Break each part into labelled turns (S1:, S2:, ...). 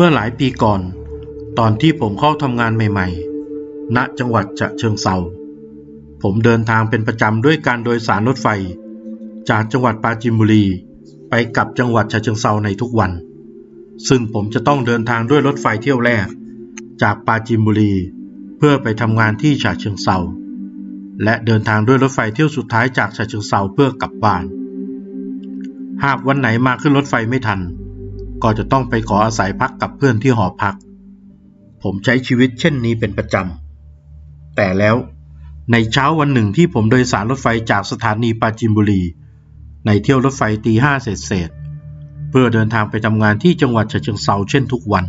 S1: เมื่อหลายปีก่อน ตอนที่ผมเข้าทำงานใหม่ๆ ณ จังหวัดฉะเชิงเซาผมเดินทางเป็นประจำด้วยการโดยสารรถไฟ จากจังหวัดปราจีนบุรี ไปกลับจังหวัดฉะเชิงเซาในทุกวัน ซึ่งผมจะต้องเดินทางด้วยรถไฟเที่ยวแรก จากปราจีนบุรี เพื่อไปทำงานที่ฉะเชิงเซาและเดินทางด้วยรถไฟเที่ยวสุดท้ายจากฉะเชิงเซาเพื่อกลับบ้าน หากวันไหนมาขึ้นรถไฟไม่ทัน ก็จะต้องไปขออาศัยพักกับเพื่อนที่หอพัก ผมใช้ชีวิตเช่นนี้เป็นประจำ แต่แล้วในเช้าวันหนึ่งที่ผมโดยสารรถไฟจากสถานีปราจีนบุรี ในเที่ยวรถไฟตีห้าเศษเศษเพื่อเดินทางไปทำงานที่จังหวัดฉะเชิงเซาเช่นทุกวัน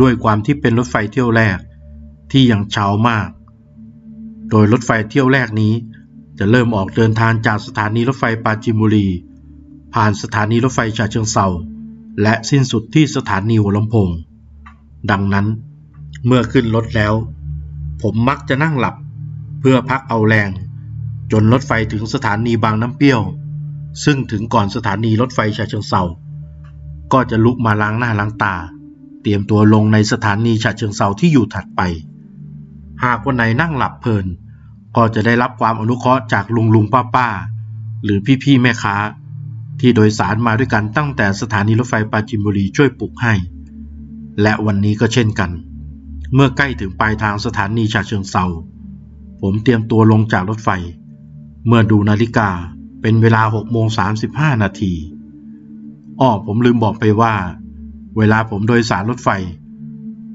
S1: ด้วยความที่เป็นรถไฟเที่ยวแรกที่ยังเช้ามาก โดยรถไฟเที่ยวแรกนี้ จะเริ่มออกเดินทางจากสถานีรถไฟปราจีนบุรี ผ่านสถานีรถไฟฉะเชิงเซา และสิ้นสุดที่สถานีหัวลำโพง ดังนั้น เมื่อขึ้นรถแล้ว ผมมักจะนั่งหลับ เพื่อพักเอาแรง จนรถไฟถึงสถานีบางน้ำเปรี้ยว ซึ่งถึงก่อนสถานีรถไฟฉะเชิงเซาก็จะลุกมาล้างหน้าล้างตา เตรียมตัวลงในสถานีฉะเชิงเซาที่อยู่ถัดไป หากวันไหนนั่งหลับเพลิน ก็จะได้รับความอนุเคราะห์จากลุงลุงป้าป้าหรือพี่พี่แม่ค้า ที่โดยสารมาด้วยกันตั้งแต่สถานีรถไฟปราจีนบุรีช่วยปลุกให้ และวันนี้ก็เช่นกัน เมื่อใกล้ถึงปลายทางสถานีฉะเชิงเซาผมเตรียมตัวลงจากรถไฟ เมื่อดูนาฬิกาเป็นเวลา6โมง35 นาทีอ้อผมลืมบอกไปว่า เวลาผมโดยสารรถไฟ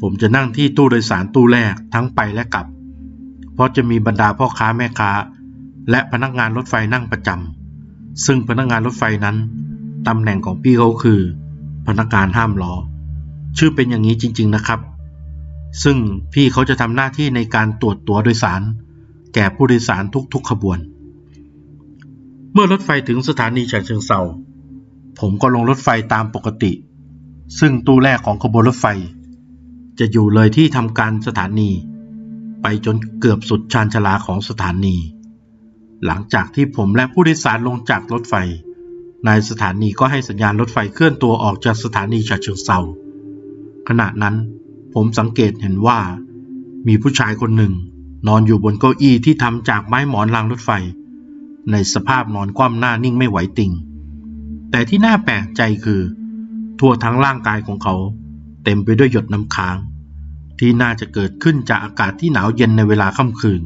S1: ผมจะนั่งที่ตู้โดยสารตู้แรกทั้งไปและกลับ เพราะจะมีบรรดาพ่อค้าแม่ค้า และพนักงานรถไฟนั่งประจำ ซึ่งพนักงานรถไฟนั้นตำแหน่งของพี่เขาคือ พนักงานห้ามล้อ ชื่อเป็นอย่างนี้จริง ๆนะครับ ซึ่งพี่เขาจะทำหน้าที่ในการตรวจตั๋วโดยสาร แก่ผู้โดยสารทุกๆขบวน เมื่อรถไฟถึงสถานีฉะเชิงเซาผมก็ลงรถไฟตามปกติ ซึ่งตู้แรกของขบวนรถไฟ จะอยู่เลยที่ทำการสถานี ไปจนเกือบสุดชานชาลาของสถานี หลังจากที่ผมและผู้โดยสารลงจากรถไฟ นายสถานีก็ให้สัญญาณรถไฟเคลื่อนตัวออกจากสถานีฉะเชิงเซาขณะนั้นผมสังเกตเห็นว่า มีผู้ชายคนหนึ่ง นอนอยู่บนเก้าอี้ที่ทำจากไม้หมอนรางรถไฟ ในสภาพนอนคว่ำหน้านิ่งไม่ไหวติง แต่ที่น่าแปลกใจคือ ทั่วทั้งร่างกายของเขา เต็มไปด้วยหยดน้ำค้าง ที่น่าจะเกิดขึ้นจากอากาศที่หนาวเย็นในเวลาค่ำคืน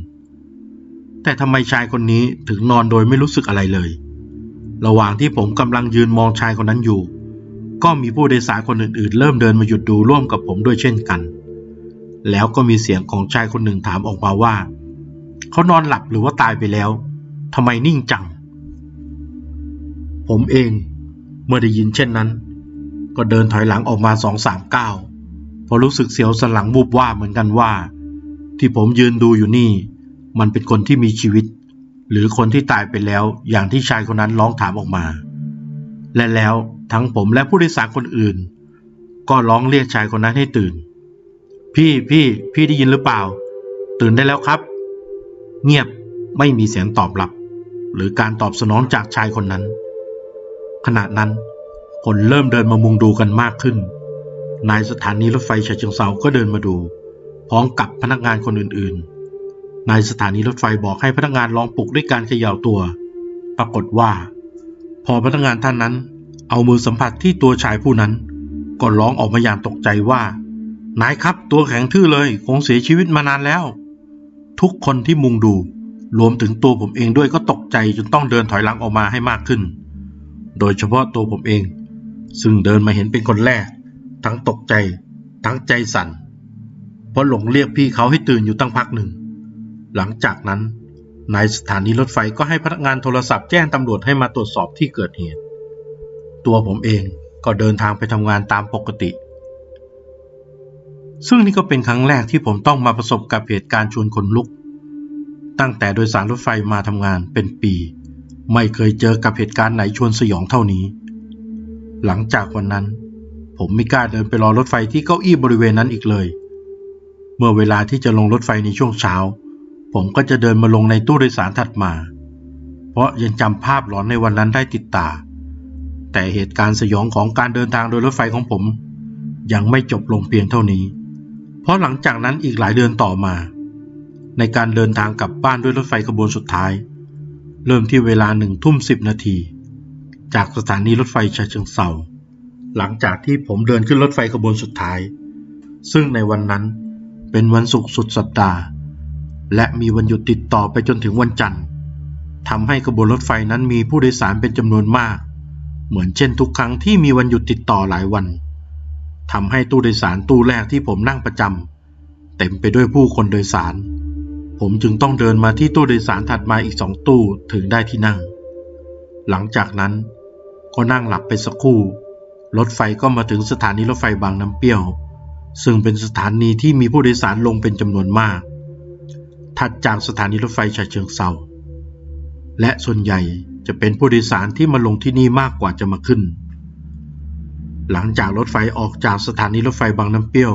S1: แต่ทำไมชายคนนี้ถึงนอนโดยไม่รู้สึกอะไรเลย ระหว่างที่ผมกำลังยืนมองชายคนนั้นอยู่ ก็มีผู้โดยสารคนอื่นๆ เริ่มเดินมาหยุดดูร่วมกับผมด้วยเช่นกัน แล้วก็มีเสียงของชายคนหนึ่งถามออกมาว่า เขานอนหลับหรือว่าตายไปแล้วทำไมนิ่งจัง ผมเองเมื่อได้ยินเช่นนั้น ก็เดินถอยหลังออกมาสองสามก้าวเพราะรู้สึกเสียวสลังวูบว่าเหมือนกันว่า ที่ผมยืนดูอยู่นี่ มันเป็นคนที่มีชีวิต หรือคนที่ตายไปแล้วอย่างที่ชายคนนั้นร้องถามออกมา และแล้วทั้งผมและผู้โดยสารคนอื่น ก็ร้องเรียกชายคนนั้นให้ตื่น พี่พี่พี่ได้ยินหรือเปล่า ตื่นได้แล้วครับ เงียบไม่มีเสียงตอบรับ หรือการตอบสนองจากชายคนนั้น ขณะนั้นคนเริ่มเดินมามุงดูกันมากขึ้น นายสถานีรถไฟฉะเชิงเซาก็เดินมาดู พร้อมกับพนักงานคนอื่นๆ นายสถานีรถไฟบอกให้พนักงานลองปลุกด้วยการเขย่าตัว ปรากฏว่า พอพนักงานท่านนั้น เอามือสัมผัสที่ตัวชายผู้นั้น ก็ร้องออกมาอย่างตกใจว่า นายครับตัวแข็งทื่อเลยคงเสียชีวิตมานานแล้ว ทุกคนที่มุงดู รวมถึงตัวผมเองด้วยก็ตกใจจนต้องเดินถอยหลังออกมาให้มากขึ้น โดยเฉพาะตัวผมเอง ซึ่งเดินมาเห็นเป็นคนแรก ทั้งตกใจ ทั้งใจสั่นเพราะหลงเรียกพี่เขาให้ตื่นอยู่ตั้งพักหนึ่ง หลังจากนั้นนายสถานีรถไฟก็ให้พนักงานโทรศัพท์แจ้งตำรวจให้มาตรวจสอบที่เกิดเหตุ ตัวผมเองก็เดินทางไปทำงานตามปกติ ซึ่งนี่ก็เป็นครั้งแรกที่ผมต้องมาประสบกับเหตุการณ์ชวนขนลุก ตั้งแต่โดยสารรถไฟมาทำงานเป็นปี ไม่เคยเจอกับเหตุการณ์ไหนชวนสยองเท่านี้ หลังจากวันนั้น ผมไม่กล้าเดินไปรอรถไฟที่เก้าอี้บริเวณนั้นอีกเลย เมื่อเวลาที่จะลงรถไฟในช่วงเช้า ผมก็จะเดินมาลงในตู้โดยสารถัดมา เพราะยังจำภาพหลอนในวันนั้นได้ติดตา แต่เหตุการณ์สยองของการเดินทางโดยรถไฟของผม ยังไม่จบลงเพียงเท่านี้ เพราะหลังจากนั้นอีกหลายเดือนต่อมา ในการเดินทางกลับบ้านด้วยรถไฟขบวนสุดท้าย เริ่มที่เวลาหนึ่งทุ่มสิบนาที จากสถานีรถไฟฉะเชิงเซาหลังจากที่ผมเดินขึ้นรถไฟขบวนสุดท้าย ซึ่งในวันนั้นเป็นวันศุกร์สุดสัปดาห์ และมีวันหยุดติดต่อไปจนถึงวันจันทร์ทำให้ขบวนรถไฟนั้นมีผู้โดยสารเป็นจำนวนมาก เหมือนเช่นทุกครั้งที่มีวันหยุดติดต่อหลายวันทำให้ตู้โดยสารตู้แรกที่ผมนั่งประจำเต็มไปด้วยผู้คนโดยสาร ผมจึงต้องเดินมาที่ตู้โดยสารถัดมาอีกสองตู้ถึงได้ที่นั่ง หลังจากนั้นก็นั่งหลับไปสักครู่ รถไฟก็มาถึงสถานีรถไฟบางน้ำเปรี้ยว ซึ่งเป็นสถานีที่มีผู้โดยสารลงเป็นจำนวนมาก ถัดจากสถานีรถไฟฉะเชิงเซาและส่วนใหญ่จะเป็นผู้โดยสารที่มาลงที่นี่มากกว่าจะมาขึ้น หลังจากรถไฟออกจากสถานีรถไฟบางน้ำเปรี้ยว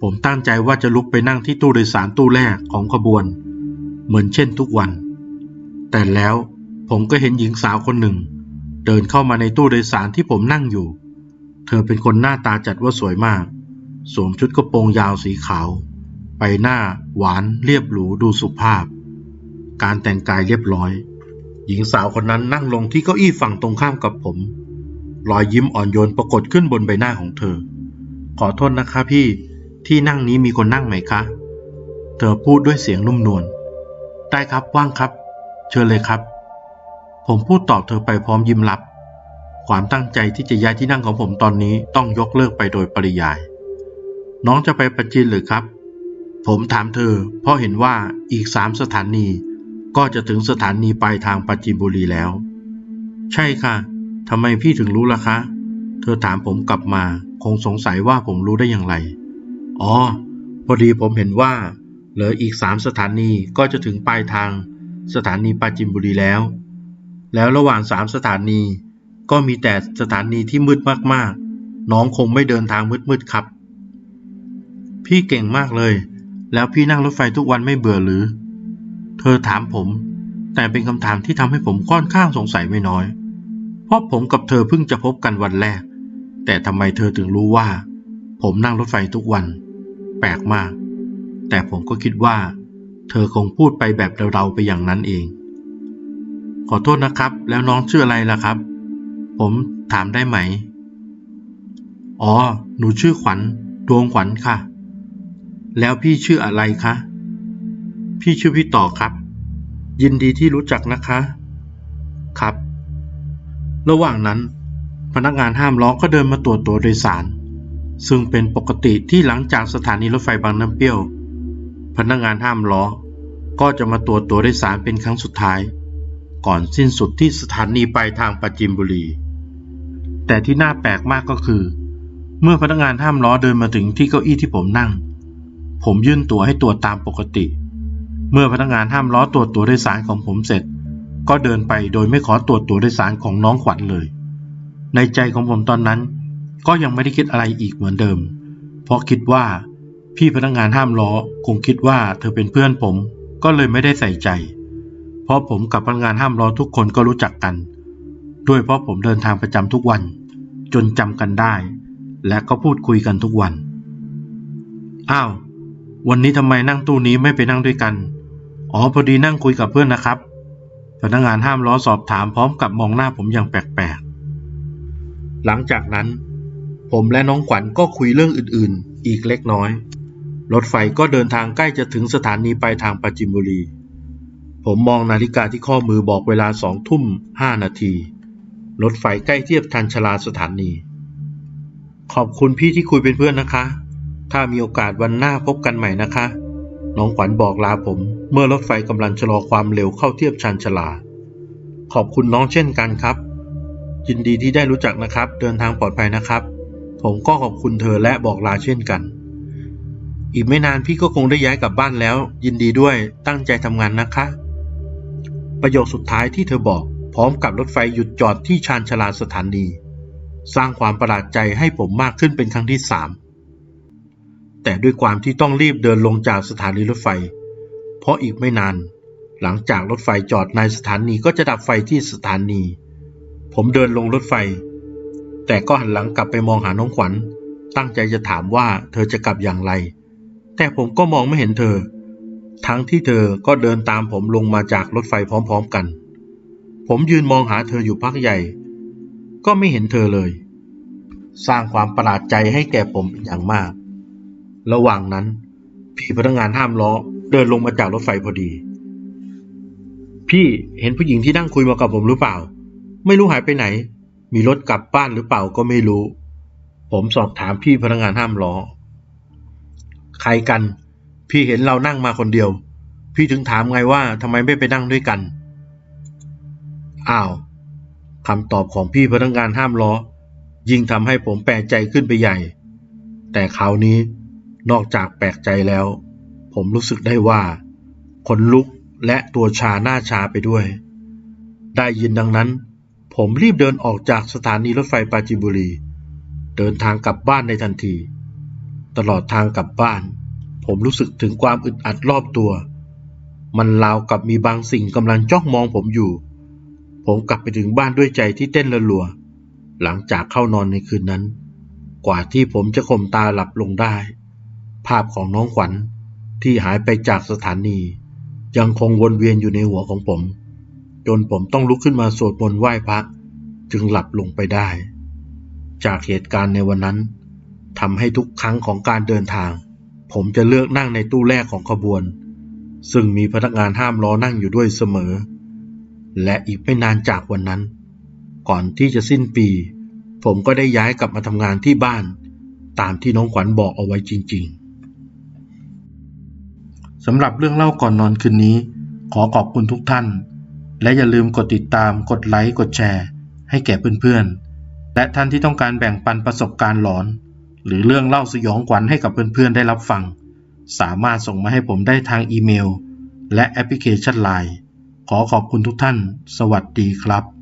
S1: ผมตั้งใจว่าจะลุกไปนั่งที่ตู้โดยสารตู้แรกของขบวน เหมือนเช่นทุกวัน แต่แล้วผมก็เห็นหญิงสาวคนหนึ่ง เดินเข้ามาในตู้โดยสารที่ผมนั่งอยู่ เธอเป็นคนหน้าตาจัดว่าสวยมาก สวมชุดกระโปรงยาวสีขาว ไปหน้าหวานเรียบหรูดูสุภาพ การแต่งกายเรียบร้อย หญิงสาวคนนั้นนั่งลงที่เก้าอี้ฝั่งตรงข้ามกับผม รอยยิ้มอ่อนโยนปรากฏขึ้นบนใบหน้าของเธอ ขอโทษนะคะพี่ที่นั่งนี้มีคนนั่งไหมคะ เธอพูดด้วยเสียงนุ่มนวล ได้ครับว่างครับ เชิญเลยครับ ผมพูดตอบเธอไปพร้อมยิ้มรับ ความตั้งใจที่จะย้ายที่นั่งของผมตอนนี้ต้องยกเลิกไปโดยปริยาย น้องจะไปปัจจินหรือครับ ผมถามเธอ เพราะเห็นว่าอีกสามสถานี ก็จะถึงสถานีปลายทางปัจจินบุรีแล้ว ใช่ค่ะทำไมพี่ถึงรู้ล่ะคะ เธอถามผมกลับมา คงสงสัยว่าผมรู้ได้อย่างไร อ๋อ พอดีผมเห็นว่า เหลืออีกสามสถานีก็จะถึงปลายทาง สถานีปราจินบุรีแล้ว แล้วระหว่างสามสถานี ก็มีแต่สถานีที่มืดมากๆ น้องคงไม่เดินทางมืดๆครับ พี่เก่งมากเลย แล้วพี่นั่งรถไฟทุกวันไม่เบื่อหรือ เธอถามผม แต่เป็นคำถามที่ทำให้ผมค่อนข้างสงสัยไม่น้อย เพราะผมกับเธอเพิ่งจะพบกันวันแรก แต่ทำไมเธอถึงรู้ว่า ผมนั่งรถไฟทุกวัน แปลกมาก แต่ผมก็คิดว่า เธอคงพูดไปแบบเราๆไปอย่างนั้นเอง ขอโทษนะครับ แล้วน้องชื่ออะไรล่ะครับ ผมถามได้ไหม อ๋อ หนูชื่อขวัญดวงขวัญค่ะ แล้วพี่ชื่ออะไรคะ พี่ชื่อพี่ต่อครับ ยินดีที่รู้จักนะคะ ครับ ระหว่างนั้น พนักงานห้ามล้อก็เดินมาตรวจตัวโดยสาร ซึ่งเป็นปกติที่หลังจากสถานีรถไฟบางน้ำเปรี้ยว พนักงานห้ามล้อ ก็จะมาตรวจตัวโดยสารเป็นครั้งสุดท้าย ก่อนสิ้นสุดที่สถานีปลายทางปราจิมบุรี แต่ที่น่าแปลกมากก็คือ เมื่อพนักงานห้ามล้อเดินมาถึงที่เก้าอี้ที่ผมนั่ง ผมยื่นตั๋วให้ตรวจตามปกติ เมื่อพนักงานห้ามล้อตรวจตั๋วโดยสารของผมเสร็จ ก็เดินไปโดยไม่ขอตรวจตั๋วโดยสารของน้องขวัญเลย ในใจของผมตอนนั้น ก็ยังไม่ได้คิดอะไรอีกเหมือนเดิม เพราะคิดว่า พี่พนักงานห้ามล้อคงคิดว่าเธอเป็นเพื่อนผม ก็เลยไม่ได้ใส่ใจ เพราะผมกับพนักงานห้ามล้อทุกคนก็รู้จักกัน ด้วยเพราะผมเดินทางประจำทุกวัน จนจำกันได้ และก็พูดคุยกันทุกวัน อ้าว วันนี้ทำไมนั่งตู้นี้ไม่ไปนั่งด้วยกัน อ๋อพอดีนั่งคุยกับเพื่อนนะครับ พนักงานห้ามล้อสอบถามพร้อมกับมองหน้าผมอย่างแปลกๆ หลังจากนั้น ผมและน้องขวัญก็คุยเรื่องอื่นๆ อีกเล็กน้อย รถไฟก็เดินทางใกล้จะถึงสถานีปลายทางปราจินบุรี ผมมองนาฬิกาที่ข้อมือบอกเวลาสองทุ่มห้านาที รถไฟใกล้เทียบทันชลาสถานี ขอบคุณพี่ที่คุยเป็นเพื่อนนะคะ ถ้ามีโอกาสวันหน้าพบกันใหม่นะคะ น้องขวัญบอกลาผม เมื่อรถไฟกำลังชะลอความเร็วเข้าเทียบชันชลา ขอบคุณน้องเช่นกันครับ ยินดีที่ได้รู้จักนะครับ เดินทางปลอดภัยนะครับ ผมก็ขอบคุณเธอและบอกลาเช่นกัน อีกไม่นานพี่ก็คงได้ย้ายกลับบ้านแล้ว ยินดีด้วยตั้งใจทำงานนะคะ ประโยคสุดท้ายที่เธอบอก พร้อมกับรถไฟหยุดจอดที่ชานชลาสถานี สร้างความประหลาดใจให้ผมมากขึ้นเป็นครั้งที่สาม แต่ด้วยความที่ต้องรีบเดินลงจากสถานีรถไฟ เพราะอีกไม่นาน หลังจากรถไฟจอดในสถานีก็จะดับไฟที่สถานี ผมเดินลงรถไฟ แต่ก็หันหลังกลับไปมองหาน้องขวัญ ตั้งใจจะถามว่าเธอจะกลับอย่างไร แต่ผมก็มองไม่เห็นเธอ ทั้งที่เธอก็เดินตามผมลงมาจากรถไฟพร้อม ๆกัน ผมยืนมองหาเธออยู่พักใหญ่ ก็ไม่เห็นเธอเลย สร้างความประหลาดใจให้แก่ผมเป็นอย่างมาก ระหว่างนั้นพี่พนักงานห้ามล้อเดินลงมาจากรถไฟพอดี พี่เห็นผู้หญิงที่นั่งคุยมากับผมหรือเปล่า ไม่รู้หายไปไหน มีรถกลับบ้านหรือเปล่าก็ไม่รู้ ผมสอบถามพี่พนักงานห้ามล้อ ใครกัน พี่เห็นเรานั่งมาคนเดียว พี่ถึงถามไงว่าทำไมไม่ไปนั่งด้วยกัน อ้าวคำตอบของพี่พนักงานห้ามล้อ ยิ่งทำให้ผมแปลกใจขึ้นไปใหญ่ แต่คราวนี้ นอกจากแปลกใจแล้ว ผมรู้สึกได้ว่าขนลุกและตัวชาหน้าชาไปด้วย ได้ยินดังนั้น ผมรีบเดินออกจากสถานีรถไฟปราจีนบุรี เดินทางกลับบ้านในทันที ตลอดทางกลับบ้าน ผมรู้สึกถึงความอึดอัดรอบตัว มันราวกับมีบางสิ่งกำลังจ้องมองผมอยู่ ผมกลับไปถึงบ้านด้วยใจที่เต้นระรัว หลังจากเข้านอนในคืนนั้น กว่าที่ผมจะข่มตาหลับลงได้ ภาพของน้องขวัญที่หายไปจากสถานี ยังคงวนเวียนอยู่ในหัวของผม จนผมต้องลุกขึ้นมาสวดมนต์ไหว้พระจึงหลับลงไปได้ จากเหตุการณ์ในวันนั้นทำให้ทุกครั้งของการเดินทาง ผมจะเลือกนั่งในตู้แรกของขบวน ซึ่งมีพนักงานห้ามล้อนั่งอยู่ด้วยเสมอ และอีกไม่นานจากวันนั้น ก่อนที่จะสิ้นปี ผมก็ได้ย้ายกลับมาทำงานที่บ้าน ตามที่น้องขวัญบอกเอาไว้จริง ๆ สำหรับเรื่องเล่าก่อนนอนคืนนี้ ขอขอบคุณทุกท่าน และอย่าลืมกดติดตาม กดไลค์ กดแชร์ ให้แก่เพื่อนๆ และท่านที่ต้องการแบ่งปันประสบการณ์หลอน หรือเรื่องเล่าสยองขวัญให้กับเพื่อนๆ ได้รับฟัง สามารถส่งมาให้ผมได้ทางอีเมล และแอปพลิเคชัน Line ขอขอบคุณทุกท่าน สวัสดีครับ